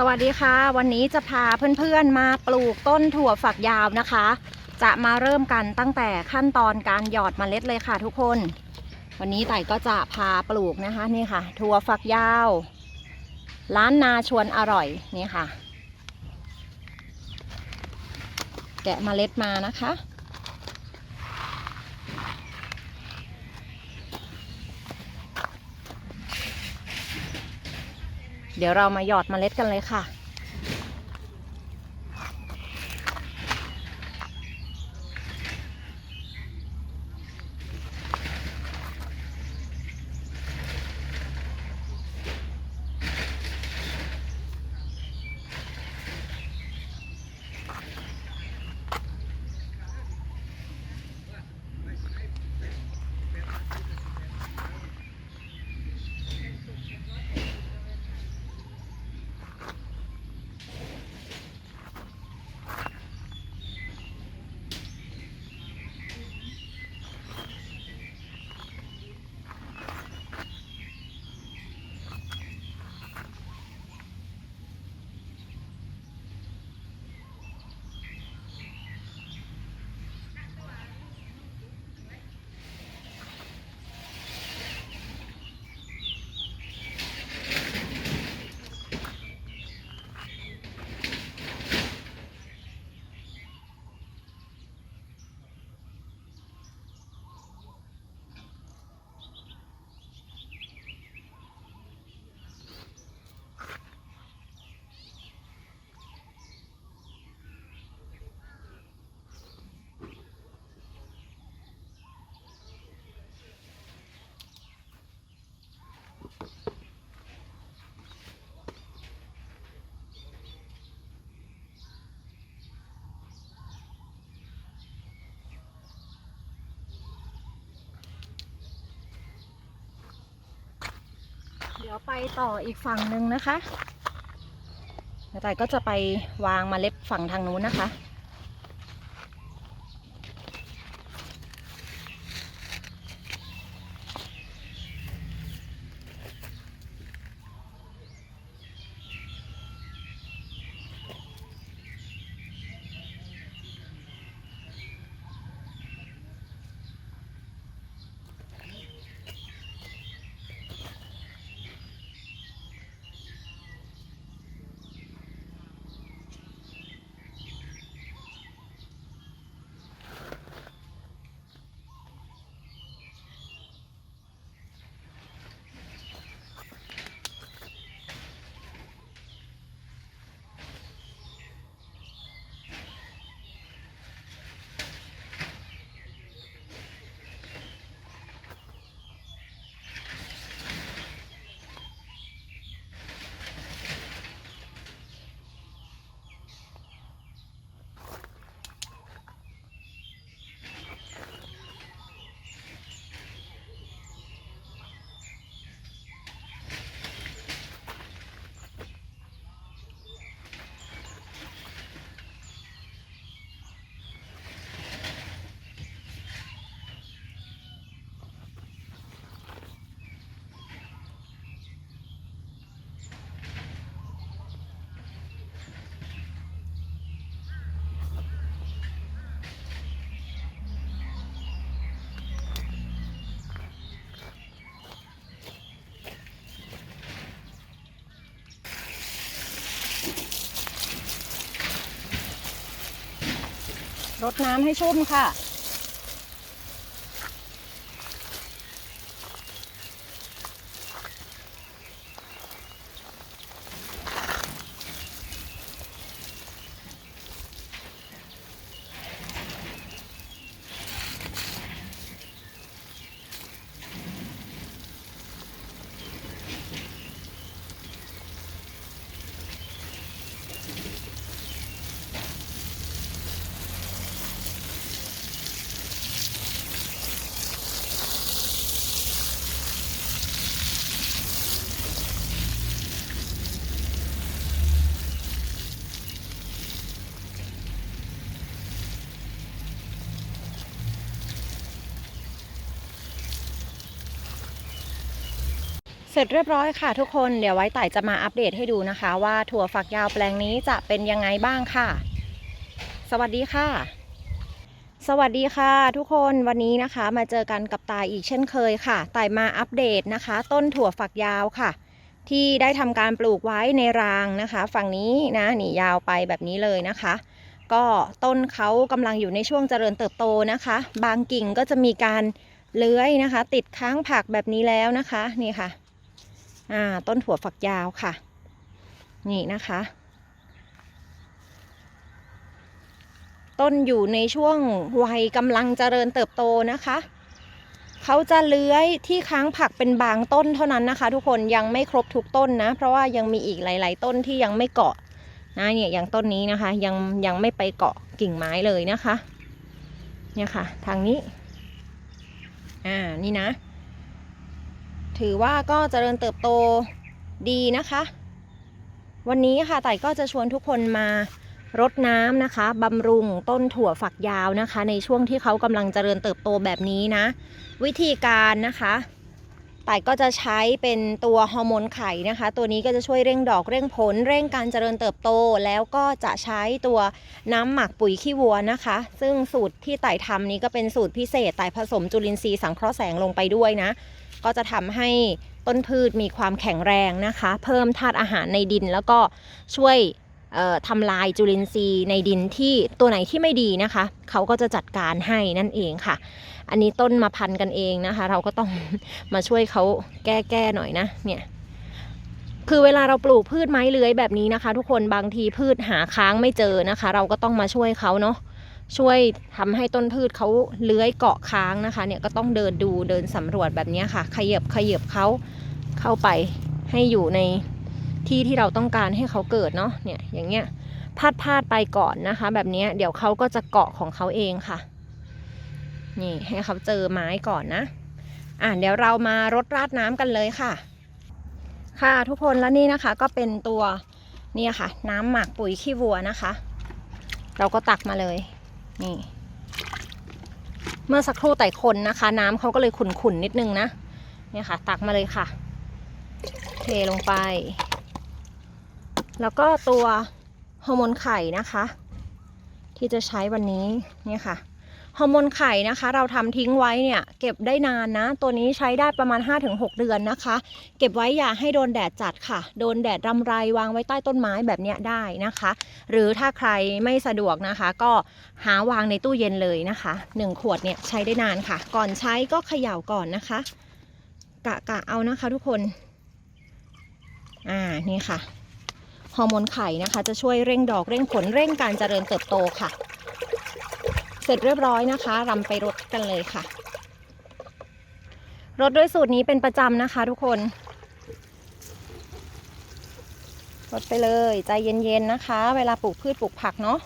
สวัสดีค่ะ วันนี้จะพาเพื่อนๆมาปลูกต้นถั่วฝักยาวนะคะ จะมาเริ่มกันตั้งแต่ขั้นตอนการหยอดเมล็ดเลยค่ะทุกคน วันนี้ไต่ก็จะพาปลูกนะคะนี่ค่ะ ถั่วฝักยาว ร้านนาชวนอร่อยนี่ค่ะ แกะเมล็ดมานะคะ เดี๋ยวเรามาหยอดเมล็ดกันเลยค่ะ ยวไปต่ออีกฝั่งหนึ่งนะคะเดี๋ยวไต่ก็จะไปวางมาเล็บฝั่งทางนู้นนะคะ รดน้ำให้ชุ่มค่ะ เสร็จเรียบร้อยค่ะทุกคนเดี๋ยวไว้ไต่จะมาอัปเดตให้ดูนะคะ ว่าถั่วฝักยาวแปลงนี้จะเป็นยังไงบ้างค่ะ สวัสดีค่ะ สวัสดีค่ะ ทุกคนวันนี้นะคะ มาเจอกันกับตายอีกเช่นเคยค่ะตายมาอัปเดตนะคะ ต้นถั่วฝักยาวค่ะ ที่ได้ทำการปลูกไว้ในรางนะคะ ฝั่งนี้นะนี่ยาวไปแบบนี้เลยนะคะ ก็ต้นเขากำลังอยู่ในช่วงเจริญเติบโตนะคะ บางกิ่งก็จะมีการเลื้อยนะคะ ติดค้างผักแบบนี้แล้วนะคะนี่ค่ะ อ่าต้นถั่วฝักยาวค่ะ นี่นะคะ ต้นอยู่ในช่วงวัยกำลังเจริญเติบโตนะคะ เขาจะเลื้อยที่ค้างผักเป็นบางต้นเท่านั้นนะคะ ทุกคนยังไม่ครบทุกต้นนะ เพราะว่ายังมีอีกหลาย ๆ ต้นที่ยังไม่เกาะนะเนี่ยอย่างต้นนี้นะคะ ยังยังไม่ไปเกาะกิ่งไม้เลยนะคะ เนี่ยค่ะ ทางนี้ อ่านี่นะ ถือว่าก็เจริญเติบโตดีนะคะ วันนี้ค่ะไต่ก็จะชวนทุกคนมารดน้ำนะคะบำรุงต้นถั่วฝักยาวนะคะ ในช่วงที่เขากำลังเจริญเติบโตแบบนี้นะ วิธีการนะคะไต่ก็จะใช้เป็นตัวฮอร์โมนไข่นะคะ ตัวนี้ก็จะช่วยเร่งดอกเร่งผล เร่งการเจริญเติบโต แล้วก็จะใช้ตัวน้ำหมักปุ๋ยขี้วัวนะคะ ซึ่งสูตรที่ไต่ทำนี้ก็เป็นสูตรพิเศษไต่ผสมจุลินทรีย์สังเคราะห์แสงลงไปด้วยนะ ก็จะทำให้ต้นพืชมีความแข็งแรงนะคะ เพิ่มธาตุอาหารในดิน แล้วก็ช่วยทำลายจุลินทรีย์ในดินที่ตัวไหนที่ไม่ดีนะคะ เขาก็จะจัดการให้นั่นเองค่ะ อันนี้ต้นมาพันกันเองนะคะ เราก็ต้องมาช่วยเขาแก้แก้หน่อยนะเนี่ยคือเวลาเราปลูกพืชไม้เลื้อยแบบนี้นะคะ ทุกคนบางทีพืชหาค้างไม่เจอนะคะ เราก็ต้องมาช่วยเขาเนาะ ช่วยทำให้ต้นพืชเขาเลื้อยเกาะค้างนะคะ เนี่ยก็ต้องเดินดูเดินสำรวจแบบนี้ค่ะ ขยับขยับเขาเข้าไปให้อยู่ในที่ที่เราต้องการให้เขาเกิดเนาะเนี่ยอย่างเงี้ยพาดพาดไปก่อนนะคะ แบบนี้เดี๋ยวเขาก็จะเกาะของเขาเองค่ะ นี่ให้เขาเจอไม้ก่อนนะ อะเดี๋ยวเรามารดราดน้ำกันเลยค่ะ ค่ะทุกคนแล้วนี่นะคะ ก็เป็นตัวนี่ค่ะ น้ำหมักปุ๋ยขี้วัวนะคะ เราก็ตักมาเลย นี่ เมื่อสักครู่ไต่คนนะคะ น้ำเขาก็เลยขุ่นๆนิดนึงนะเนี่ยค่ะ ตักมาเลยค่ะ เทลงไป แล้วก็ตัวฮอร์โมนไข่นะคะ ที่จะใช้วันนี้เนี่ยค่ะ ฮอร์โมนไข่นะคะ เราทำทิ้งไว้เนี่ยเก็บได้นานนะ ตัวนี้ใช้ได้ประมาณ 5-6 เดือนนะคะ เก็บไว้อย่าให้โดนแดดจัดค่ะ โดนแดดรำไรวางไว้ใต้ต้นไม้แบบเนี้ยได้นะคะ หรือถ้าใครไม่สะดวกนะคะ ก็หาวางในตู้เย็นเลยนะคะ 1 ขวดเนี่ยใช้ได้นานค่ะ ก่อนใช้ก็เขย่าก่อนนะคะ กะกะเอานะคะทุกคนอ่านี่ค่ะฮอร์โมนไข่นะคะ จะช่วยเร่งดอกเร่งผลเร่งการเจริญเติบโตค่ะ เสร็จเรียบร้อยนะคะรำไปรดกันเลยค่ะรดด้วยสูตรนี้เป็นประจำนะคะทุกคนรดไปเลยใจเย็นๆนะคะ เวลาปลูกพืชปลูกผักเนาะ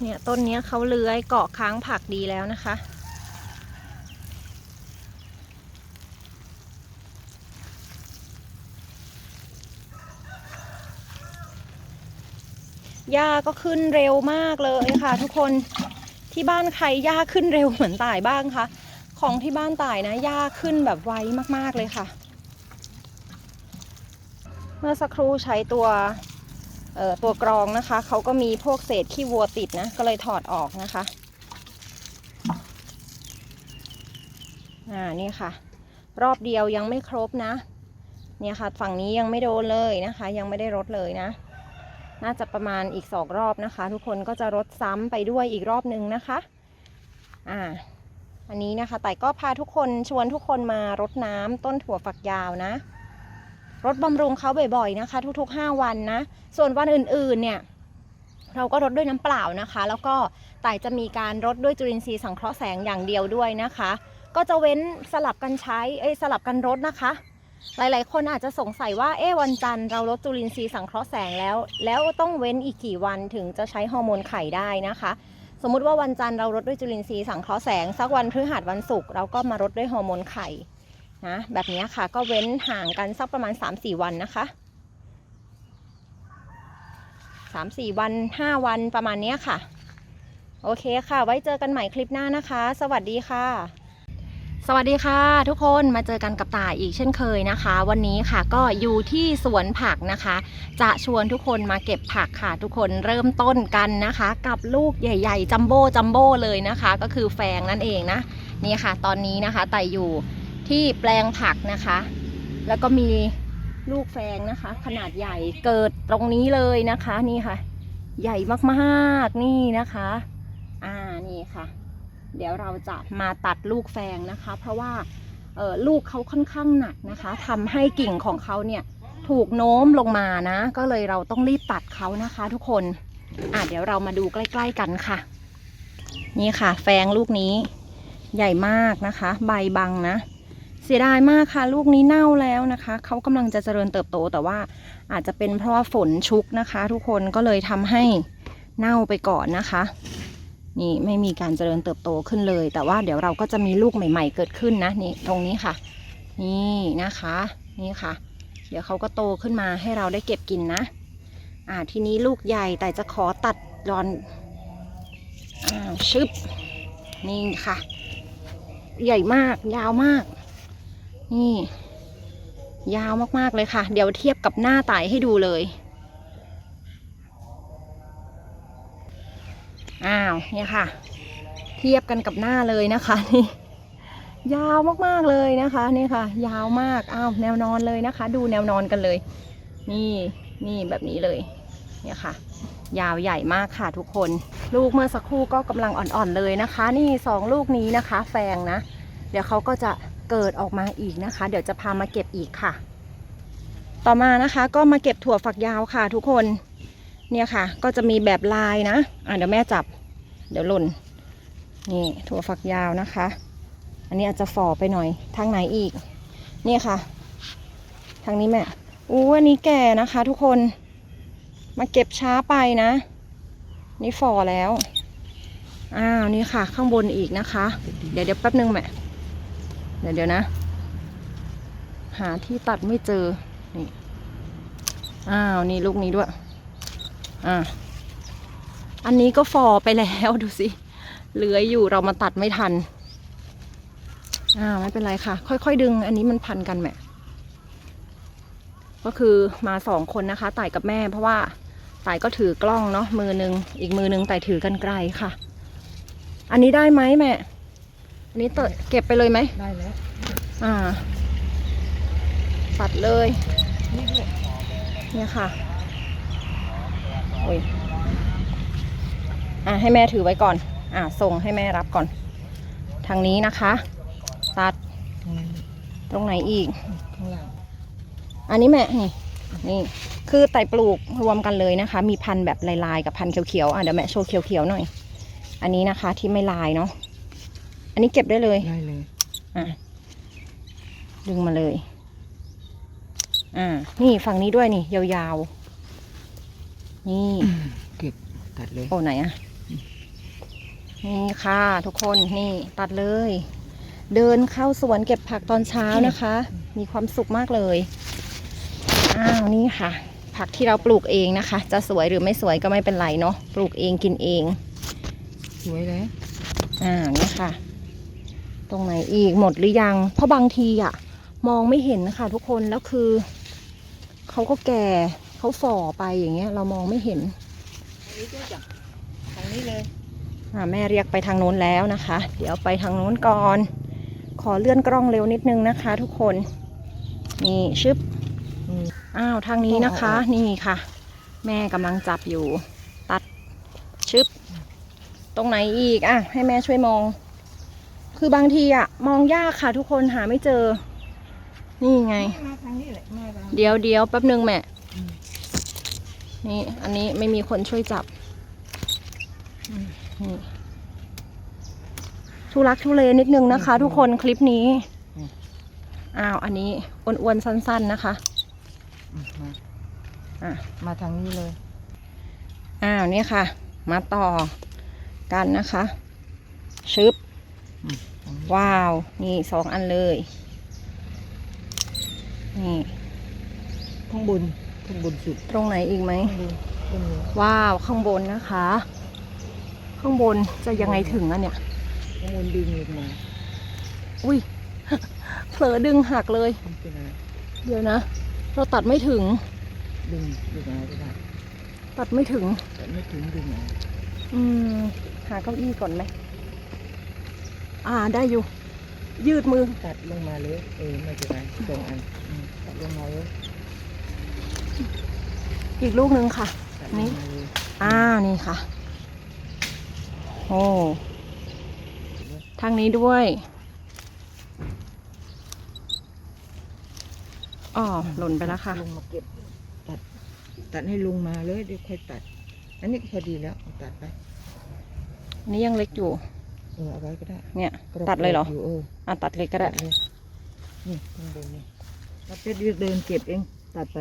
เนี่ยต้นเนี้ยเขาเลื้อยเกาะค้างผักดีแล้วนะคะ หญ้าก็ขึ้นเร็วมากเลยค่ะ ทุกคนที่บ้านใครหญ้าขึ้นเร็วเหมือนต่ายบ้างคะของที่บ้านต่ายนะหญ้าขึ้นแบบไวมากๆเลยค่ะ เมื่อสักครู่ใช้ตัวตัวกรองนะคะเขาก็มีพวกเศษขี้วัวติดนะก็เลยถอดออกนะคะอ่านี่ค่ะ รอบเดียวยังไม่ครบนะ เนี่ยค่ะฝั่งนี้ยังไม่โดนเลยนะคะ ยังไม่ได้รดเลยนะ น่าจะประมาณอีกสองรอบนะคะ ทุกคนก็จะรดซ้ำไปด้วยอีกรอบนึงนะคะอ่าอันนี้นะคะแต่ก็พาทุกคนชวนทุกคนมารดน้ำต้นถั่วฝักยาวนะรดบำรุงเขาบ่อยๆนะคะ ทุกๆ 5 วันนะ ส่วนวันอื่นๆเนี่ยเราก็รดด้วยน้ำเปล่านะคะ แล้วก็ไต่จะมีการรดด้วยจุลินทรีย์สังเคราะห์แสงอย่างเดียวด้วยนะคะ ก็จะเว้นสลับกันใช้เอ้สลับกันรดนะคะ หลาย ๆ คนอาจจะสงสัยว่า เอ๊วันจันทร์เราลดจุลินทรีย์สังเคราะห์แสงแล้ว แล้วต้องเว้นอีกกี่วันถึงจะใช้ฮอร์โมนไข่ได้นะคะ สมมุติว่าวันจันทร์เราลดด้วยจุลินทรีย์สังเคราะห์แสง สักวันพฤหัสวันศุกร์เราก็มาลดด้วยฮอร์โมนไข่นะแบบนี้ค่ะก็เว้นห่างกันสักประมาณ 3-4 วันนะคะ 3-4 วัน 5 วันประมาณนี้ค่ะ โอเคค่ะ ไว้เจอกันใหม่คลิปหน้านะคะ สวัสดีค่ะ สวัสดีค่ะทุกคนมาเจอกันกับตาอีกเช่นเคยนะคะ วันนี้ค่ะก็อยู่ที่สวนผักนะคะ จะชวนทุกคนมาเก็บผักค่ะ ทุกคนเริ่มต้นกันนะคะ กับลูกใหญ่ ๆจัมโบ้จัมโบ้เลยนะคะ ก็คือแฟงนั่นเองนะนี่ค่ะ ตอนนี้นะคะไต่อยู่ที่แปลงผักนะคะ แล้วก็มีลูกแฟงนะคะ ขนาดใหญ่เกิดตรงนี้เลยนะคะนี่ค่ะ ใหญ่มากๆนี่นะคะ อ่านี่ค่ะ เดี๋ยวเราจะมาตัดลูกแฟงนะคะ เพราะว่าลูกเขาค่อนข้างหนักนะคะทำให้กิ่งของเขาเนี่ยถูกโน้มลงมานะ ก็เลยเราต้องรีบตัดเขานะคะ ทุกคนอะเดี๋ยวเรามาดูใกล้ ๆกันค่ะ นี่ค่ะ แฟงลูกนี้ใหญ่มากนะคะ ใบบังนะ เสียดายมากค่ะ ลูกนี้เน่าแล้วนะคะ เขากำลังจะเจริญเติบโตแต่ว่าอาจจะเป็นเพราะฝนชุกนะคะ ทุกคนก็เลยทำให้เน่าไปก่อนนะคะ นี่ไม่มีการเจริญเติบโตขึ้นเลย แต่ว่าเดี๋ยวเราก็จะมีลูกใหม่ ๆ เกิดขึ้นนะนี่ตรงนี้ค่ะ นี่นะคะนี่ค่ะ เดี๋ยวเขาก็โตขึ้นมาให้เราได้เก็บกินนะอ่าทีนี้ลูกใหญ่แต่จะขอตัดรอนอ่าชึบนี่ค่ะ ใหญ่มากยาวมาก นี่ ยาวมากๆเลยค่ะ เดี๋ยวเทียบกับหน้าไตให้ดูเลย อ้าวเนี่ยค่ะ เทียบกันกับหน้าเลยนะคะนี่ยาวมากๆเลยนะคะนี่ค่ะ ยาวมากอ้าวแนวนอนเลยนะคะ ดูแนวนอนกันเลย นี่นี่แบบนี้เลยเนี่ยค่ะ ยาวใหญ่มากค่ะทุกคน ลูกเมื่อสักครู่ก็กำลังอ่อนๆเลยนะคะ นี่สองลูกนี้นะคะ แฟงนะ เดี๋ยวเขาก็จะเกิดออกมาอีกนะคะ เดี๋ยวจะพามาเก็บอีกค่ะ ต่อมานะคะ ก็มาเก็บถั่วฝักยาวค่ะทุกคน เนี่ยค่ะ ก็จะมีแบบลายนะ อะเดี๋ยวแม่จับ เดี๋ยวหล่น นี่ถั่วฝักยาวนะคะ อันนี้อาจจะฝ่อไปหน่อย ทางไหนอีกเนี่ยค่ะ ทางนี้แม่ อู้อันนี้แก่นะคะ ทุกคน มาเก็บช้าไปนะ นี่ฝ่อแล้ว อ้าวนี่ค่ะ ข้างบนอีกนะคะ เดี๋ยวเดี๋ยวแป๊บนึงแม่ เดี๋ยวเดี๋ยวนะ หาที่ตัดไม่เจอ นี่ อ้าวนี่ลูกนี้ด้วย อ่าอันนี้ก็ฟอไปแล้วดูสิเหลืออยู่เรามาตัดไม่ทัน อ่าไม่เป็นไรค่ะ ค่อยๆ ดึง อันนี้มันพันกันแหม่ก็คือมาสองคนนะคะต่ายกับแม่เพราะว่าต่ายก็ถือกล้องเนาะมือหนึ่งอีกมือหนึ่งต่ายถือกันไกลค่ะ อันนี้ได้ไหมแม่ อันนี้เตะเก็บไปเลยไหมได้แล้วอ่าตัดเลยนี่ด้วยเนี่ยค่ะ โอ้ยอะให้แม่ถือไว้ก่อน อะส่งให้แม่รับก่อน ทางนี้นะคะ ตัดตรงนั้นตรงไหนอีก ข้างหลังอันนี้แม่นี่นี่คือไต่ปลูกรวมกันเลยนะคะ มีพันธุ์แบบลายๆกับพันธุ์เขียวๆอะเดี๋ยวแม่โชว์เขียวๆหน่อย อันนี้นะคะที่ไม่ลายเนาะอันนี้เก็บได้เลยได้เลยอะดึงมาเลย อ่า นี่ฝั่งนี้ด้วยนี่ ยาวๆ นี่ เก็บตัดเลย โอ้ไหนอะนี่ค่ะทุกคนนี่ตัดเลย เดินเข้าสวนเก็บผักตอนเช้านะคะ มีความสุขมากเลยอ้าวนี่ค่ะ ผักที่เราปลูกเองนะคะ จะสวยหรือไม่สวยก็ไม่เป็นไรเนาะปลูกเองกินเอง สวยแล้วอ่านี่ค่ะ ตรงไหนอีกหมดหรือยัง เพราะบางทีอะมองไม่เห็นนะคะทุกคนแล้วคือเขาก็แก่ เขาฝ่อไปอย่างเงี้ย เรามองไม่เห็นอันนี้ด้วยจ้ะทางนี้เลยอ่าแม่เรียกไปทางโน้นแล้วนะคะ เดี๋ยวไปทางโน้นก่อน ขอเลื่อนกล้องเร็วนิดนึงนะคะ ทุกคนนี่ชึบอืมอ้าวทางนี้นะคะต้องเอาออกนี่ค่ะ แม่กำลังจับอยู่ ตัดชึบตรงไหนอีกอะ ให้แม่ช่วยมอง คือบางทีอะมองยากค่ะ ทุกคนหาไม่เจอ นี่ไงมาทางนี้แหละมาทางเดี๋ยวเดี๋ยวแป๊บนึงแม่อืม นี่อันนี้ไม่มีคนช่วยจับอืมนี่ทุลักทุเลนิดนึงนะคะ ทุกคนคลิปนี้อ้าวอันนี้อ้วนๆสั้น ๆนะคะอืมมาอะมาทางนี้เลยอ้าวเนี่ยค่ะ มาต่อกันนะคะ ชึบอืมทางนี้ว้าว นี่สองอันเลย นี่ข้างบน ข้างบนสุดตรงไหนอีกไหมข้างบนต้นนี้ว้าว ข้างบนนะคะ ข้างบนจะยังไงถึงอะเนี่ย ข้างบนดึงลงมา อุ้ย เผลอดึงหักเลยไม่เป็นไรเดี๋ยวนะ เราตัดไม่ถึง ดึงดึงเอาก็ได้ตัดไม่ถึงแต่ไม่ถึงดึงเอาอืม หาเก้าอี้ก่อนไหม อ่า ได้อยู่ ยืดมือ ตัดลงมาเลย เออไม่เป็นไรสองอันอืมตัดลงมาเลย อีกลูกหนึ่งค่ะตัดนี่ลงมาเลยอ่า นี่ค่ะ โอ้ทางนี้ด้วย อ๋อ หล่นไปแล้วค่ะลงมาเก็บ ตัด ตัดให้ลงมาเลยเดี๋ยวค่อยตัด อันนี้พอดีแล้วเอาตัดไป อันนี้ยังเล็กอยู่ เออ เอาไว้ก็ได้ เนี่ย กรบตัดเลยเหรอยู่เออ อะตัดเลยก็ได้ ตัดเลยนี่ข้างบนนี่เราเพชรเดินเก็บเอง ตัดไป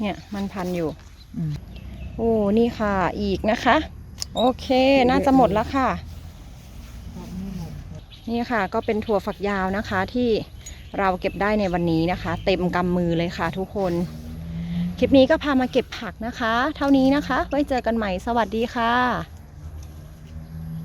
เนี่ยมันพันอยู่อืมโอ้นี่ค่ะอีกนะคะ โอเคน่าจะหมดแล้วค่ะตัดไม่หมดนี่ค่ะก็เป็นถั่วฝักยาวนะคะที่เราเก็บได้ในวันนี้นะคะ เต็มกำมือเลยค่ะทุกคน คลิปนี้ก็พามาเก็บผักนะคะ เท่านี้นะคะ ไว้เจอกันใหม่สวัสดีค่ะ